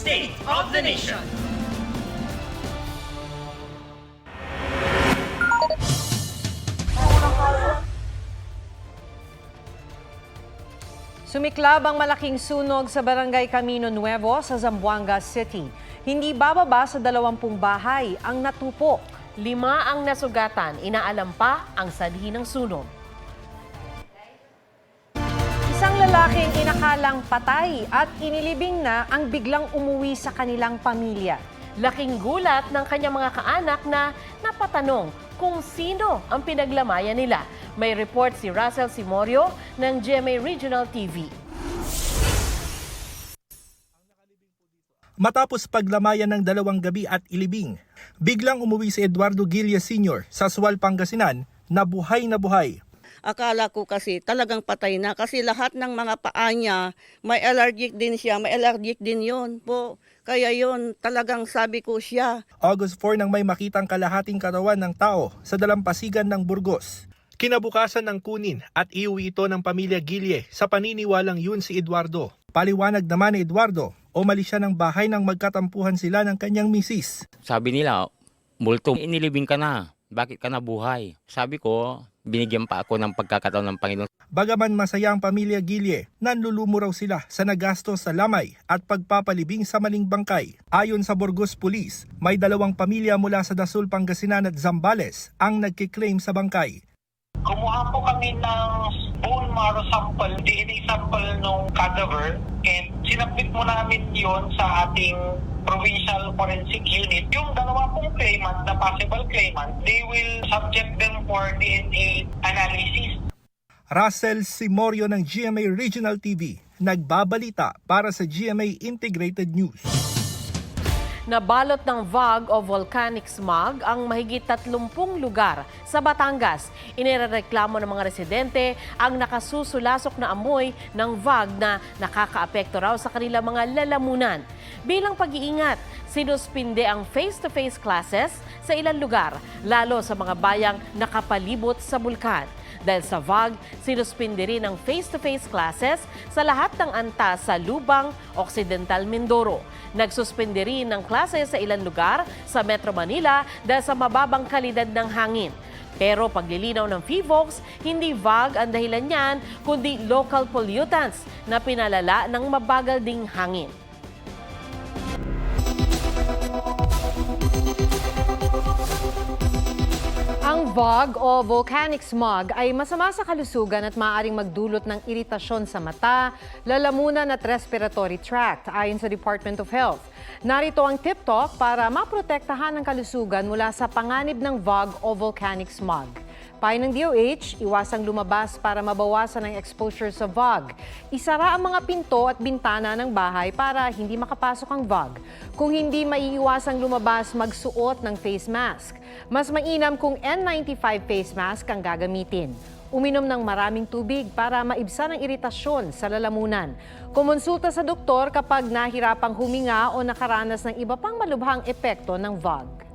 State of the Nation. Sumiklab ang malaking sunog sa Barangay Camino Nuevo sa Zamboanga City. Hindi bababa sa dalawampung bahay ang natupok. Lima ang nasugatan, inaalam pa ang sanhi ng sunog. Lalaking inakalang patay at inilibing na ang biglang umuwi sa kanilang pamilya. Laking gulat ng kanyang mga kaanak na napatanong kung sino ang pinaglamayan nila. May report si Russell Simorio ng GMA Regional TV. Matapos paglamayan ng dalawang gabi at ilibing, biglang umuwi si Eduardo Gillia Sr. sa Sual, Pangasinan na buhay na buhay. Akala ko kasi talagang patay na kasi lahat ng mga paa niya may allergic din siya, may allergic din yon po. Kaya yon talagang sabi ko siya. August 4 nang may makitang kalahating katawan ng tao sa dalampasigan ng Burgos. Kinabukasan ng kunin at iuwi ito ng pamilya Gillie sa paniniwalang yun si Eduardo. Paliwanag naman ni Eduardo, umalis siya ng bahay nang magkatampuhan sila ng kanyang misis. Sabi nila, multo, inilibing ka na. Bakit ka nabuhay? Sabi ko, binigyan pa ako ng pagkakataon ng Panginoon. Bagaman masaya ang pamilya Gillie, nanlulumo raw sila sa nagastos sa lamay at pagpapalibing sa maling bangkay. Ayon sa Burgos Police, may dalawang pamilya mula sa Dasul, Pangasinan at Zambales ang nagkiklaim sa bangkay. Kumuha po kami ng bone marrow sample, DNA sample ng cadaver and sinabit mo namin yon sa ating provincial forensic unit. Yung dalawa pong claimant na possible claimant, they will subject them for DNA analysis. Russell Simorio ng GMA Regional TV, nagbabalita para sa GMA Integrated News. Nabalot ng VAG o volcanic smog ang mahigit 30 lugar sa Batangas. Inireklamo ng mga residente ang nakasusulasok na amoy ng VAG na nakakaapekto raw sa kanilang mga lalamunan. Bilang pag-iingat, sinuspinde ang face-to-face classes sa ilang lugar, lalo sa mga bayang nakapalibot sa bulkan. Dahil sa VAG, sinuspinde rin ang face-to-face classes sa lahat ng antas sa Lubang, Occidental Mindoro. Nagsuspinde rin ng klase sa ilang lugar sa Metro Manila dahil sa mababang kalidad ng hangin. Pero paglilinaw ng PHIVOLCS, hindi VAG ang dahilan niyan, kundi local pollutants na pinalala ng mabagal ding hangin. VOG o volcanic smog ay masama sa kalusugan at maaaring magdulot ng iritasyon sa mata, lalamunan at respiratory tract ayon sa Department of Health. Narito ang tip talk para maprotektahan ang kalusugan mula sa panganib ng VOG o volcanic smog. Payo ng DOH, iwasang lumabas para mabawasan ang exposure sa VOG. Isara ang mga pinto at bintana ng bahay para hindi makapasok ang VOG. Kung hindi maiiwasang lumabas, magsuot ng face mask. Mas mainam kung N95 face mask ang gagamitin. Uminom ng maraming tubig para maibsan ang iritasyon sa lalamunan. Kumonsulta sa doktor kapag nahirapang huminga o nakaranas ng iba pang malubhang epekto ng VOG.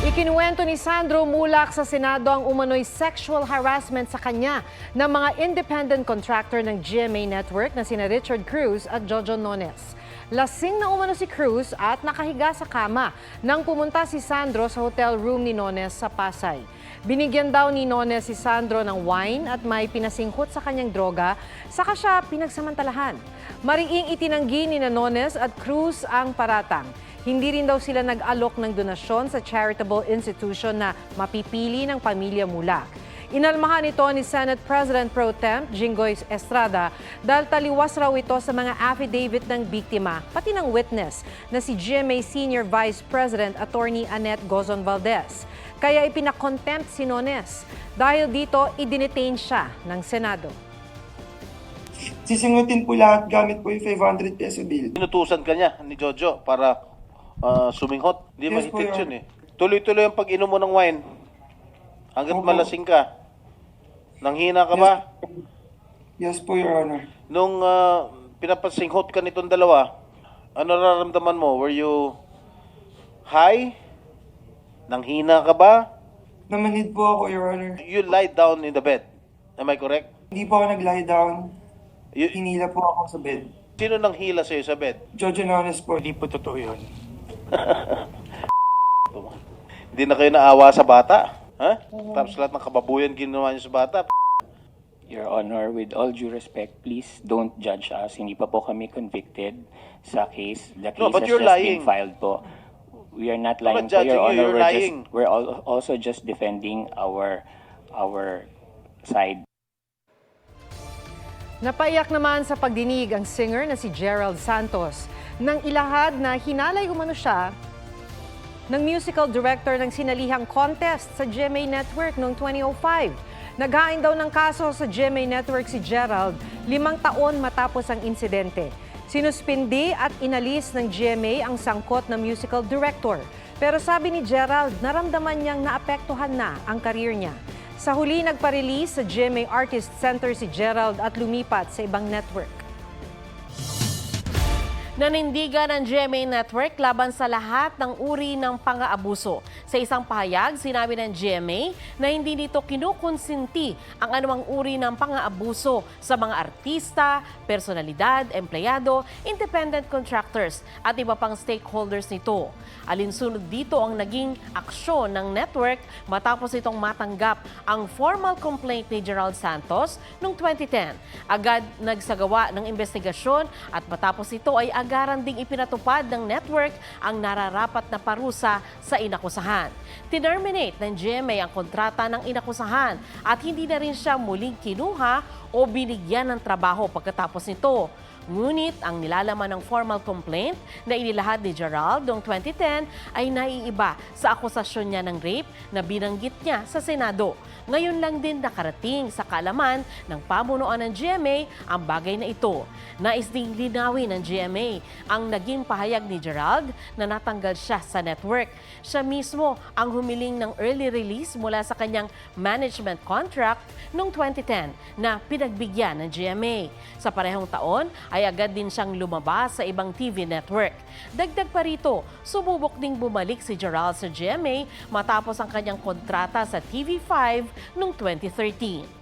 Ikinuwento ni Sandro Mulak sa Senado ang umano'y sexual harassment sa kanya ng mga independent contractor ng GMA Network na sina Richard Cruz at Jojo Nones. Lasing na umano si Cruz at nakahiga sa kama nang pumunta si Sandro sa hotel room ni Nones sa Pasay. Binigyan daw ni Nones si Sandro ng wine at may pinasingkot sa kanyang droga, saka siya pinagsamantalahan. Mariing itinanggi ni Nones at Cruz ang paratang. Hindi rin daw sila nag-alok ng donasyon sa charitable institution na mapipili ng pamilya Mulak. Inalmahan ito ni Senate President Pro Temp Jinggoy Estrada dahil taliwas raw ito sa mga affidavit ng biktima, pati ng witness na si GMA Senior Vice President Attorney Annette Gozon Valdez. Kaya ipinakontempt si Nones. Dahil dito, idinetain siya ng Senado. Sisingutin po lahat gamit po yung 500 peso bill. Inutusan ka niya ni Jojo para ah, suminghot. Hindi Yes, po, Your yun eh. Tuloy-tuloy ang pag-inom mo ng wine. Hanggat Opo. malasing ka. Nanghina ka ba? Yes po, Your Honor. Nung ah, pinapasinghot ka nitong dalawa, ano nararamdaman mo? Were you high? Nanghina ka ba? Namanhid po ako, Your Honor. You lie down in the bed. Am I correct? Hindi po ako nag-lie down. You, Hinila po ako sa bed. Sino nang hila sa'yo sa bed? Jojo Nones po. Hindi po totoo yun. Hindi na kayo naawa sa bata? Ha? Tapos lahat ng kababuyan ginawa niyo sa bata? Your Honor, with all due respect, please don't judge us. Hindi pa po kami convicted sa case. The case No, but has you're just lying. been filed po. We are not lying po, Your you, Honor. you're we're lying. just we're al- also just defending our our side. Napaiyak naman sa pagdinig ang singer na si Gerald Santos nang ilahad na hinalay umano siya ng musical director ng sinalihang contest sa GMA Network noong 2005. Naghain daw ng kaso sa GMA Network si Gerald limang taon matapos ang insidente. Sinuspindi at inalis ng GMA ang sangkot na musical director. Pero sabi ni Gerald, naramdaman niyang naapektuhan na ang karir niya. Sa huli, nagpa-release sa GMA Artist Center si Gerald at lumipat sa ibang network. Nanindigan ng GMA Network laban sa lahat ng uri ng pang-aabuso. Sa isang pahayag, sinabi ng GMA na hindi nito kinukonsinti ang anumang uri ng pang-aabuso sa mga artista, personalidad, empleyado, independent contractors at iba pang stakeholders nito. Alinsunod dito ang naging aksyon ng network matapos itong matanggap ang formal complaint ni Gerald Santos noong 2010. Agad nagsagawa ng investigasyon at matapos ito ay agaran ding ipinatupad ng network ang nararapat na parusa sa inakusahan. Tinerminate ng GMA ang kontrata ng inakusahan at hindi na rin siya muling kinuha o binigyan ng trabaho pagkatapos nito. Ngunit ang nilalaman ng formal complaint na inilahad ni Gerald noong 2010 ay naiiba sa akusasyon niya ng rape na binanggit niya sa Senado. Ngayon lang din nakarating sa kalaman ng pamunuan ng GMA ang bagay na ito. Nais ding linawin ng GMA ang naging pahayag ni Gerald na natanggal siya sa network. Siya mismo ang humiling ng early release mula sa kanyang management contract noong 2010 na pinagbigyan ng GMA. Sa parehong taon ay agad din siyang lumabas sa ibang TV network. Dagdag pa rito, sumubok ding bumalik si Gerald sa GMA matapos ang kanyang kontrata sa TV5 noong 2013.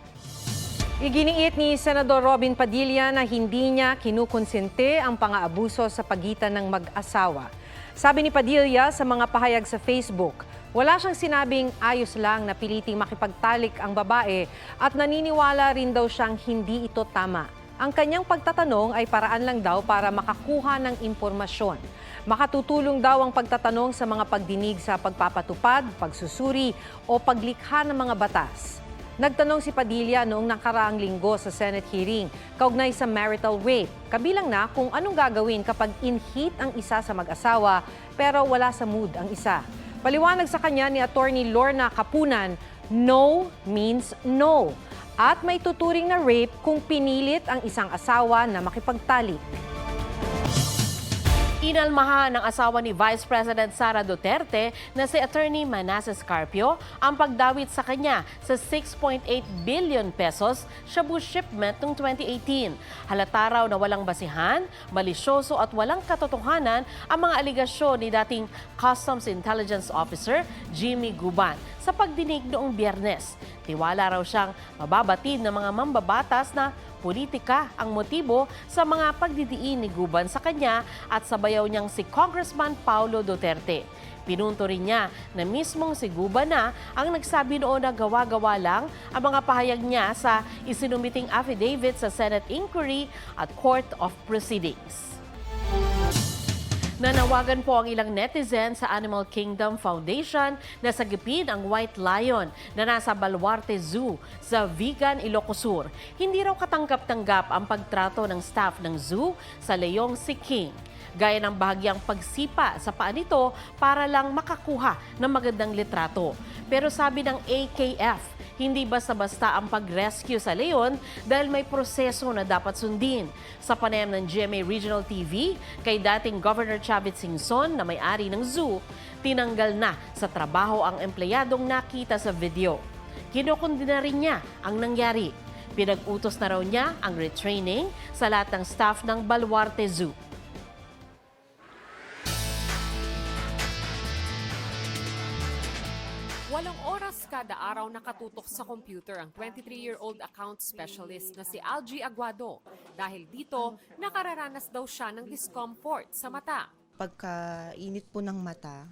Iginiit ni Senador Robin Padilla na hindi niya kinukonsente ang pang-aabuso sa pagitan ng mag-asawa. Sabi ni Padilla sa mga pahayag sa Facebook, wala siyang sinabing ayos lang na piliting makipagtalik ang babae at naniniwala rin daw siyang hindi ito tama. Ang kanyang pagtatanong ay paraan lang daw para makakuha ng impormasyon. Makatutulong daw ang pagtatanong sa mga pagdinig sa pagpapatupad, pagsusuri o paglikha ng mga batas. Nagtanong si Padilla noong nakaraang linggo sa Senate hearing kaugnay sa marital rape. Kabilang na kung anong gagawin kapag in-heat ang isa sa mag-asawa pero wala sa mood ang isa. Paliwanag sa kanya ni Attorney Lorna Kapunan, no means no. At may tuturing na rape kung pinilit ang isang asawa na makipagtalik. Inalmahan ng asawa ni Vice President Sara Duterte na si Attorney Manasseh Carpio ang pagdawit sa kanya sa 6.8 billion pesos shabu shipment noong 2018. Halata raw na walang basihan, malisyoso at walang katotohanan ang mga aligasyon ni dating Customs Intelligence Officer Jimmy Guban sa pagdinig noong biyernes. Tiwala raw siyang mababatid ng mga mambabatas na politika ang motibo sa mga pagdidiin ni Guban sa kanya at sa bayaw niyang si Congressman Paulo Duterte. Pinunto rin niya na mismong si Guban na ang nagsabi noon na gawa-gawa lang ang mga pahayag niya sa isinumiting affidavit sa Senate inquiry at Court of Proceedings. Nanawagan po ang ilang netizen sa Animal Kingdom Foundation na sagipin ang white lion na nasa Baluarte Zoo sa Vigan, Ilocos Sur. Hindi raw katanggap-tanggap ang pagtrato ng staff ng zoo sa leyong si King. Gaya ng bahagyang pagsipa sa paa nito para lang makakuha ng magandang litrato. Pero sabi ng AKF, hindi basta-basta ang pag-rescue sa leon dahil may proseso na dapat sundin. Sa panayam ng GMA Regional TV, kay dating Governor Chavit Singson na may-ari ng zoo, tinanggal na sa trabaho ang empleyadong nakita sa video. Kinukundina rin niya ang nangyari. Pinag-utos na raw niya ang retraining sa lahat ng staff ng Baluarte Zoo. Walong oras kada araw nakatutok sa computer ang 23-year-old account specialist na si Algie Aguado. Dahil dito, nakararanas daw siya ng discomfort sa mata. Pagkainit po ng mata,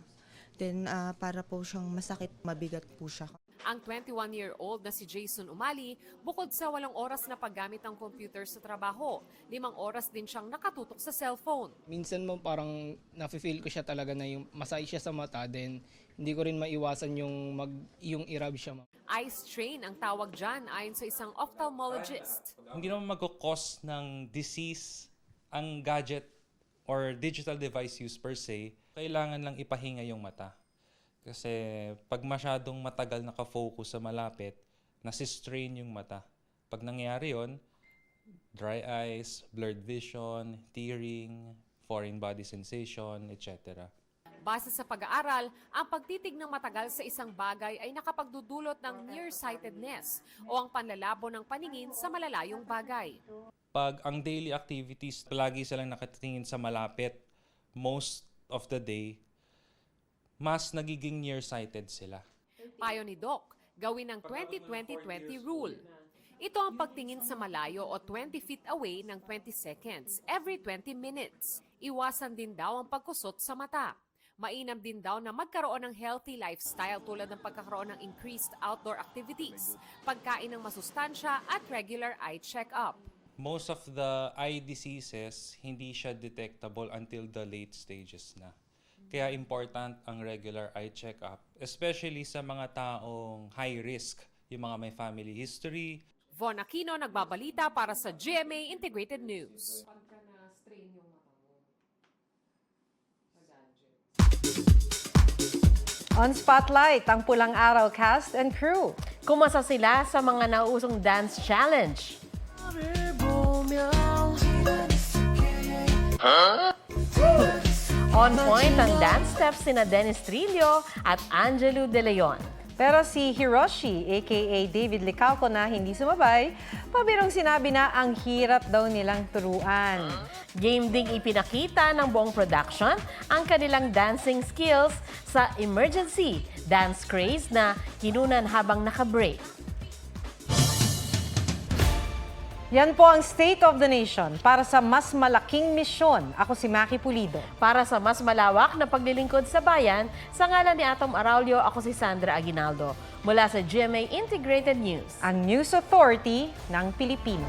then ah, para po siyang masakit, mabigat po siya. Ang 21-year-old na si Jason Umali, bukod sa walang oras na paggamit ng computer sa trabaho, limang oras din siyang nakatutok sa cellphone. minsan mo parang nafe-feel ko siya talaga na yung masay siya sa mata then hindi ko rin maiwasan yung mag yung irab siya. Eye strain ang tawag dyan ayon sa isang ophthalmologist. hindi naman magkakos ng disease ang gadget or digital device use per se, kailangan lang ipahinga yung mata. Kasi pag masyadong matagal nakafocus sa malapit, nasistrain yung mata. Pag nangyari yon, dry eyes, blurred vision, tearing, foreign body sensation, etc. Base sa pag-aaral, ang pagtitig ng matagal sa isang bagay ay nakapagdudulot ng nearsightedness o ang panlalabo ng paningin sa malalayong bagay. Pag ang daily activities, palagi silang nakatingin sa malapit most of the day, mas nagiging nearsighted sila. Payo ni Doc, gawin ang 20-20-20 rule. Ito ang pagtingin sa malayo o 20 feet away ng 20 seconds every 20 minutes. Iwasan din daw ang pagkusot sa mata. Mainam din daw na magkaroon ng healthy lifestyle tulad ng pagkakaroon ng increased outdoor activities, pagkain ng masustansya at regular eye check-up. Most of the eye diseases, hindi siya detectable until the late stages na. Kaya important ang regular eye check-up, especially sa mga taong high risk, yung mga may family history, Von Aquino nagbabalita para sa GMA Integrated News. On Spotlight, ang Pulang Araw cast and crew. Kumasa sila sa mga nauusong dance challenge. On point ang dance steps sina Dennis Trillo at Angelo De Leon. Pero si Hiroshi, aka David Licauco na hindi sumabay, pabirong sinabi na ang hirap daw nilang turuan. Game ding ipinakita ng buong production ang kanilang dancing skills sa emergency dance craze na kinunan habang naka-break. Yan po ang State of the Nation para sa mas malaking misyon. Ako si Maki Pulido. Para sa mas malawak na paglilingkod sa bayan, sa ngalan ni Atom Araulio, ako si Sandra Aguinaldo. Mula sa GMA Integrated News. Ang News Authority ng Pilipino.